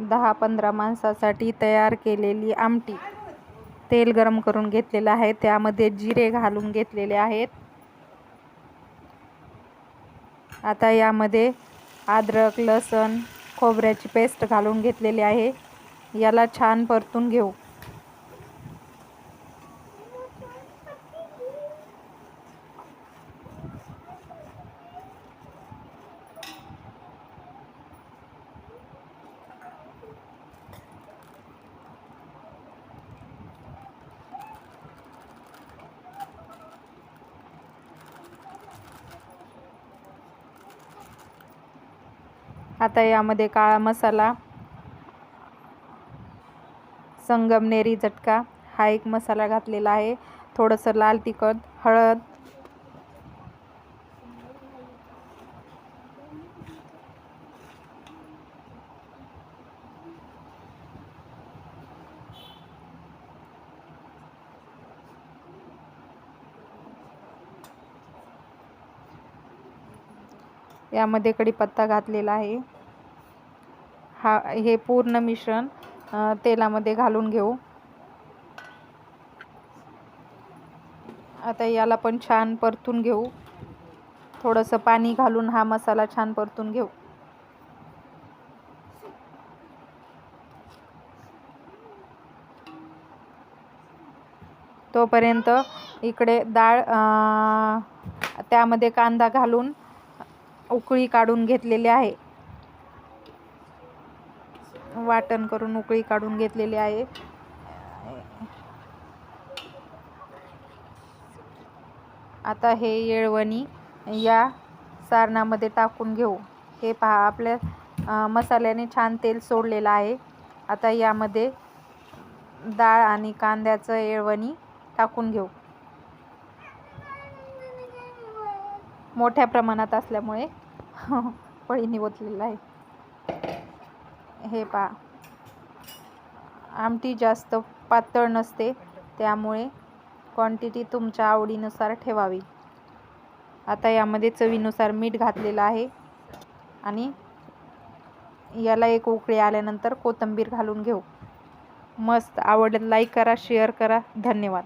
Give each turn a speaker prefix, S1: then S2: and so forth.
S1: दहा पंधरा माणसासाठी तयार केलेली आमटी. तेल गरम करून घेतलेलं आहे. त्यामध्ये जिरे घालून घेतलेले आहेत. आता यामध्ये अद्रक लसण खोबऱ्याची पेस्ट घालून घेतलेली आहे. याला छान परतून घेऊ. आता यामध्ये काळा मसाला संगमनेरी झटका हा एक मसाला घातलेला आहे. थोडंसं लाल तिखट हळद यामध्ये कढीपत्ता घातलेला आहे. हा हे पूर्ण मिश्रण तेलामध्ये घालून घेऊ. आता याला पण छान परतून घेऊ. थोडंसं पाणी घालून हा मसाला छान परतून घेऊ. तोपर्यंत इकडे डाळ त्यामध्ये कांदा घालून उकळी काढून घेतलेली आहे. वाटण करून उकळी काढून घेतलेली आहे. आता हे येळवणी या सारणामध्ये टाकून घेऊ. हे पहा आपल्या मसाल्याने छान तेल सोडलेलं आहे. आता यामध्ये डाळ आणि कांद्याचं येळवणी टाकून घेऊ. मोठ्या प्रमाणात असल्यामुळे पळीने ओतलेलं आहे. हे पहा. आमटी जास्त पातळ नसते त्यामुळे क्वांटिटी तुमच्या आवडीनुसार ठेवावी. आता यामध्ये चवीनुसार मीठ घातलेलं आहे आणि याला एक उकळी आल्यानंतर कोथिंबीर घालून घेऊ. मस्त आवडलं लाईक करा शेअर करा. धन्यवाद.